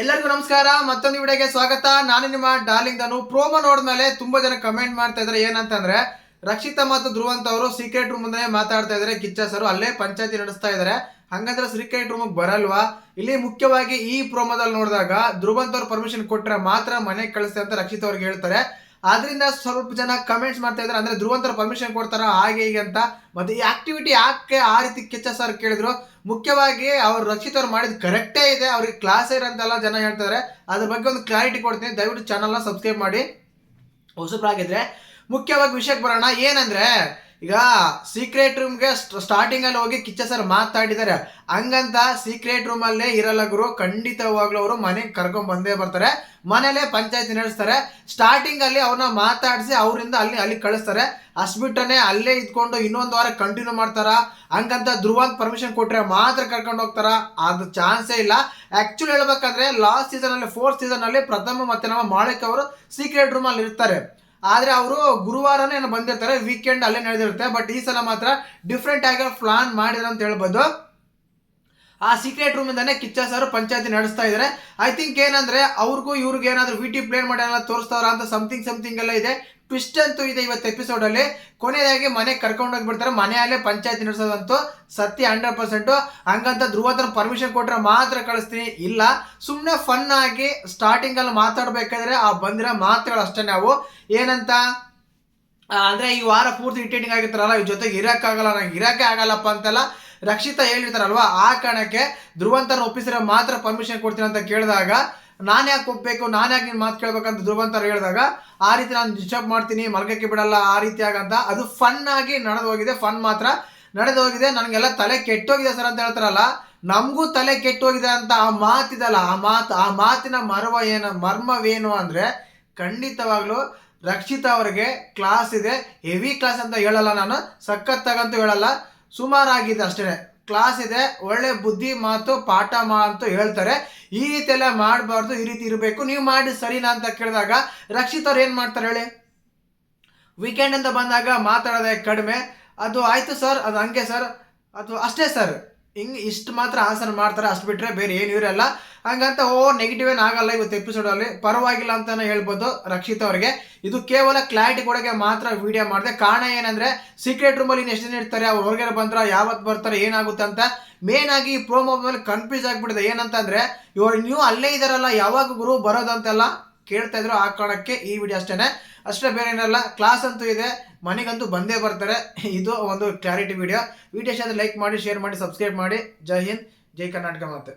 ಎಲ್ಲರಿಗೂ ನಮಸ್ಕಾರ, ಮತ್ತೊಂದು ವಿಡಿಯೋಗೆ ಸ್ವಾಗತ. ನಾನು ನಿಮ್ಮ ಡಾರ್ಲಿಂಗ್ ಪ್ರೋಮೊ ಪ್ರೋಮೋ ನೋಡಿದ್ಮೇಲೆ ತುಂಬಾ ಜನ ಕಮೆಂಟ್ ಮಾಡ್ತಾ ಇದ್ದಾರೆ ಏನಂತಂದ್ರೆ ರಕ್ಷಿತಾ ಮತ್ತು ಧ್ರುವಂತ ಅವರು ಸೀಕ್ರೆಟ್ ರೂಮ್ ಮುಂದೆ ಮಾತಾಡ್ತಾ ಇದ್ದಾರೆ ಕಿಚ್ಚ ಸರ್ ಅಲ್ಲೇ ಪಂಚಾಯತಿ ನಡೆಸ್ತಾ ಇದ್ದಾರೆ ಹಂಗಂದ್ರೆ ಸೀಕ್ರೆಟ್ ರೂಮ್ ಬರಲ್ವಾ? ಇಲ್ಲಿ ಮುಖ್ಯವಾಗಿ ಈ ಪ್ರೋಮೋದಲ್ಲಿ ನೋಡಿದಾಗ ಧ್ರುವಂತವ್ರು ಪರ್ಮಿಷನ್ ಕೊಟ್ಟರೆ ಮಾತ್ರ ಮನೆಗೆ ಕಳಿಸ್ತಾರೆ ಅಂತ ರಕ್ಷಿತ್ ಅವ್ರಿಗೆ ಹೇಳ್ತಾರೆ. ಆದ್ರಿಂದ ಸ್ವಲ್ಪ ಜನ ಕಮೆಂಟ್ಸ್ ಮಾಡ್ತಾ ಇದ್ದಾರೆ. ಅಂದ್ರೆ ಧ್ರುವಂತರ ಪರ್ಮಿಷನ್ ಕೊಡ್ತಾರ, ಹಾಗೆ ಹೀಗೆ ಅಂತ. ಮತ್ತೆ ಈ ಆಕ್ಟಿವಿಟಿ ಯಾಕೆ ಆ ರೀತಿ ಕೆಚ್ಚ ಸರ್ ಕೇಳಿದ್ರು? ಮುಖ್ಯವಾಗಿ ಅವ್ರು ರಕ್ಷಿತ್ ಅವ್ರು ಮಾಡಿದ್ ಕರೆಕ್ಟೇ ಇದೆ. ಅವ್ರಿಗೆ ಕ್ಲಾಸ್ ಇರಂತೆಲ್ಲ ಜನ ಹೇಳ್ತಾರೆ ಅದ್ರ ಬಗ್ಗೆ ಒಂದು ಕ್ಲಾರಿಟಿ ಕೊಡ್ತೀನಿ. ದಯವಿಟ್ಟು ಚಾನಲ್ನ ಸಬ್ಸ್ಕ್ರೈಬ್ ಮಾಡಿ. ಹೊಸಬ್ರಾಗಿದ್ರೆ. ಮುಖ್ಯವಾಗಿ ವಿಷಯಕ್ಕೆ ಬರೋಣ. ಏನಂದ್ರೆ ಈಗ ಸೀಕ್ರೆಟ್ ರೂಮ್ಗೆ ಸ್ಟಾರ್ಟಿಂಗ್ ಅಲ್ಲಿ ಹೋಗಿ ಕಿಚ್ಚ ಸರ್ ಮಾತಾಡಿದ್ದಾರೆ ಹಂಗಂತ ಸೀಕ್ರೆಟ್ ರೂಮ್ ಅಲ್ಲೇ ಇರಲ್ಲ ಗುರು, ಖಂಡಿತವಾಗ್ಲೂ ಅವರು ಮನೆಗೆ ಕರ್ಕೊಂಡ್ ಬಂದೇ ಬರ್ತಾರೆ. ಮನೇಲೆ ಪಂಚಾಯತಿ ನಡೆಸ್ತಾರೆ. ಸ್ಟಾರ್ಟಿಂಗ್ ಅಲ್ಲಿ ಅವ್ರನ್ನ ಮಾತಾಡಿಸಿ ಅವರಿಂದ ಅಲ್ಲಿ ಅಲ್ಲಿ ಕಳಿಸ್ತಾರೆ. ಅಸ್ಬಿಟ್ಟನೆ ಅಲ್ಲೇ ಇದ್ಕೊಂಡು ಇನ್ನೊಂದು ವಾರ ಕಂಟಿನ್ಯೂ ಮಾಡ್ತಾರ? ಹಂಗಂತ ಧ್ರುವಂತ ಪರ್ಮಿಷನ್ ಕೊಟ್ರೆ ಮಾತ್ರ ಕರ್ಕೊಂಡು ಹೋಗ್ತಾರ? ಅದು ಚಾನ್ಸೇ ಇಲ್ಲ. ಆಕ್ಚುಲಿ ಹೇಳ್ಬೇಕಂದ್ರೆ ಲಾಸ್ಟ್ ಸೀಸನ್ ಅಲ್ಲಿ ಫೋರ್ತ್ ಸೀಸನ್ ಅಲ್ಲಿ ಪ್ರಥಮ ಮತ್ತೆ ನಮ್ಮ ಮಾಳಿಕ್ ಅವರು ಸೀಕ್ರೆಟ್ ರೂಮ್ ಅಲ್ಲಿ ಇರ್ತಾರೆ. ಆದ್ರೆ ಅವರು ಗುರುವಾರನೇ ಏನೋ ಬಂದಿರ್ತಾರೆ ವೀಕೆಂಡ್ ಅಲ್ಲೇ ನಡೆದಿರುತ್ತೆ ಬಟ್ ಈ ಸಲ ಮಾತ್ರ ಡಿಫ್ರೆಂಟ್ ಆಗಿ ಪ್ಲಾನ್ ಮಾಡಿದ್ರು ಅಂತ ಹೇಳ್ಬೋದು. ಆ ಸೀಕ್ರೆಟ್ ರೂಮ್ ಇಂದಾನೆ ಕಿಚ್ಚ ಸರ್ ಪಂಚಾಯತಿ ನಡೆಸ್ತಾ ಇದ್ದಾರೆ ಐ ಥಿಂಕ್ ಏನಂದ್ರೆ ಅವ್ರಿಗೂ ಇವ್ರಿಗೆ ಏನಾದ್ರು ವಿ ಟಿ ಪ್ಲೇನ್ ಮಾಡಿ ತೋರಿಸ್ತಾರ ಅಂತ ಸಮಥಿಂಗ್ ಸಮಥಿಂಗ್ ಎಲ್ಲ ಇದೆ. ಟ್ವಿಸ್ಟ್ ಅಂತೂ ಇದೆ ಇವತ್ತು ಎಪಿಸೋಡ್ ಅಲ್ಲಿ. ಕೊನೆಯದಾಗಿ ಮನೆಗೆ ಕರ್ಕೊಂಡು ಹೋಗ್ಬಿಡ್ತಾರೆ. ಮನೆಯಲ್ಲೇ ಪಂಚಾಯತಿ ನಡೆಸೋದಂತೂ ಸತ್ಯ ಹಂಡ್ರೆಡ್ ಪರ್ಸೆಂಟು ಹಂಗಂತ ಧ್ರುವತರ ಪರ್ಮಿಷನ್ ಕೊಟ್ಟರೆ ಮಾತ್ರ ಕಳಿಸ್ತೀನಿ. ಇಲ್ಲ ಸುಮ್ಮನೆ ಫನ್ ಆಗಿ ಸ್ಟಾರ್ಟಿಂಗ್ ಅಲ್ಲಿ ಮಾತಾಡ್ಬೇಕಾದ್ರೆ ಆ ಬಂದಿರೋ ಮಾತುಗಳು ಅಷ್ಟೇ ನಾವು. ಏನಂತ? ಅಂದ್ರೆ ಈ ವಾರ ಪೂರ್ತಿ ಇಟ್ಟಿಂಗ್ ಆಗಿರ್ತಾರಲ್ಲ, ಇವ್ರ ಜೊತೆಗೆ ಇರೋಕ್ಕಾಗಲ್ಲ, ನಂಗೆ ಇರಕ್ಕೆ ಆಗಲ್ಲಪ್ಪ ಅಂತೆಲ್ಲ. ರಕ್ಷಿತಾ ಹೇಳಿರ್ತಾರಲ್ವಾ, ಆ ಕಾರಣಕ್ಕೆ ಧ್ರುವಂತರ ಒಪ್ಪಿಸಿದ್ರೆ ಮಾತ್ರ ಪರ್ಮಿಷನ್ ಕೊಡ್ತೀನಿ ಅಂತ ಕೇಳಿದಾಗ, ನಾನು ಯಾಕೆ ಒಪ್ಪಬೇಕು ನಾನು ಯಾಕೆ ನಿನ್ನ ಮಾತು ಕೇಳ್ಬೇಕಂತ ಧ್ರುವಂತರ ಹೇಳಿದಾಗ, ಆ ರೀತಿ ನಾನು ಡಿಸ್ಟರ್ಬ್ ಮಾಡ್ತೀನಿ, ಮಲ್ಗಕ್ಕೆ ಬಿಡಲ್ಲ, ಆ ರೀತಿ ಆಗಂತ, ಅದು ಫನ್ ಆಗಿ ನಡೆದು ಹೋಗಿದೆ ಫನ್ ಮಾತ್ರ. ನಡೆದು ಹೋಗಿದೆ, ನನಗೆಲ್ಲ ತಲೆ ಕೆಟ್ಟೋಗಿದೆ ಸರ್ ಅಂತ ಹೇಳ್ತಾರಲ್ಲ, ನಮಗೂ ತಲೆ ಕೆಟ್ಟೋಗಿದೆ ಅಂತ ಆ ಮಾತಿದಲ್ಲ, ಆ ಮಾತು, ಆ ಮಾತಿನ ಮರ್ಮ ಏನು, ಮರ್ಮವೇನು ಅಂದರೆ, ಖಂಡಿತವಾಗ್ಲೂ ರಕ್ಷಿತಾ ಅವರಿಗೆ ಕ್ಲಾಸ್ ಇದೆ ಹೆವಿ ಕ್ಲಾಸ್ ಅಂತ ಹೇಳಲ್ಲ ನಾನು, ಸಖತ್ತಾಗಂತೂ ಹೇಳಲ್ಲ ಸುಮಾರಾಗಿದೆ ಅಷ್ಟೇ. ಕ್ಲಾಸ್ ಇದೆ, ಒಳ್ಳೆ ಬುದ್ಧಿ ಮಾತು, ಪಾಠ ಮಾ ಅಂತ ಹೇಳ್ತಾರೆ. ಈ ರೀತಿ ಎಲ್ಲ ಮಾಡಬಾರ್ದು, ಈ ರೀತಿ ಇರಬೇಕು. ನೀವು ಮಾಡಿ ಸರಿನಾ ಅಂತ ಕೇಳಿದಾಗ ರಕ್ಷಿತ್ ಅವ್ರು ಏನು ಮಾಡ್ತಾರೆ ಹೇಳಿ? ವೀಕೆಂಡ್ ಅಂತ ಬಂದಾಗ ಮಾತಾಡೋದೇ ಕಡಿಮೆ. ಅದು ಆಯಿತು ಸರ್, ಅದು ಹಂಗೆ ಸರ್. ಅದು ಅಷ್ಟೇ ಸರ್. ಹಿಂಗೆ ಇಷ್ಟು ಮಾತ್ರ ಆನ್ಸರ್ ಮಾಡ್ತಾರೆ, ಅಷ್ಟು ಬಿಟ್ಟರೆ ಬೇರೆ ಏನು ಇರಲ್ಲ. ಹಂಗಂತ, ಓ ನೆಗೆಟಿವ್ ಆಗಲ್ಲ ಇವತ್ತು ಎಪಿಸೋಡಲ್ಲಿ ಪರವಾಗಿಲ್ಲ ಅಂತಲೇ ಹೇಳ್ಬೋದು ರಕ್ಷಿತ್ ಅವರಿಗೆ. ಇದು ಕೇವಲ ಕ್ಲಾರಿಟಿ ಕೊಡೋಕೆ ಮಾತ್ರ ವಿಡಿಯೋ ಮಾಡಿದೆ. ಕಾರಣ ಏನಂದರೆ ಸೀಕ್ರೆಟ್ ರೂಮಲ್ಲಿ ಇನ್ನು ಎಷ್ಟು ದಿನ ಇರ್ತಾರೆ, ಅವ್ರು ಹೊರಗೆ ಬಂದ್ರೆ ಯಾವತ್ತು ಬರ್ತಾರೆ, ಏನಾಗುತ್ತೆ ಅಂತ. ಮೇನ್ ಆಗಿ ಪ್ರೋಮೋ ಮೇಲೆ ಕನ್ಫ್ಯೂಸ್ ಆಗಿಬಿಟ್ಟಿದೆ. ಏನಂತಂದರೆ, ಇವರು ನೀವು ಅಲ್ಲೇ ಇದ್ದಾರಲ್ಲ ಯಾವಾಗ ಗುರು ಬರೋದಂತೆಲ್ಲ ಕೇಳ್ತಾ ಇದ್ರು ಆ ಕಾರಣಕ್ಕೆ ಈ ವಿಡಿಯೋ ಅಷ್ಟೇ ಅಷ್ಟೇ ಬೇರೆ ಏನಲ್ಲ ಕ್ಲಾಸ್ ಅಂತೂ ಇದೆ, ಮನೆಗಂತೂ ಬಂದೇ ಬರ್ತಾರೆ. ಇದು ಒಂದು ಕ್ಲಾರಿಟಿ ವಿಡಿಯೋ ವಿಡಿಯೋ ಲೈಕ್ ಮಾಡಿ ಶೇರ್ ಮಾಡಿ ಸಬ್ಸ್ಕ್ರೈಬ್ ಮಾಡಿ. ಜೈ ಹಿಂದ್, ಜೈ ಕರ್ನಾಟಕ ಮಾತೆ.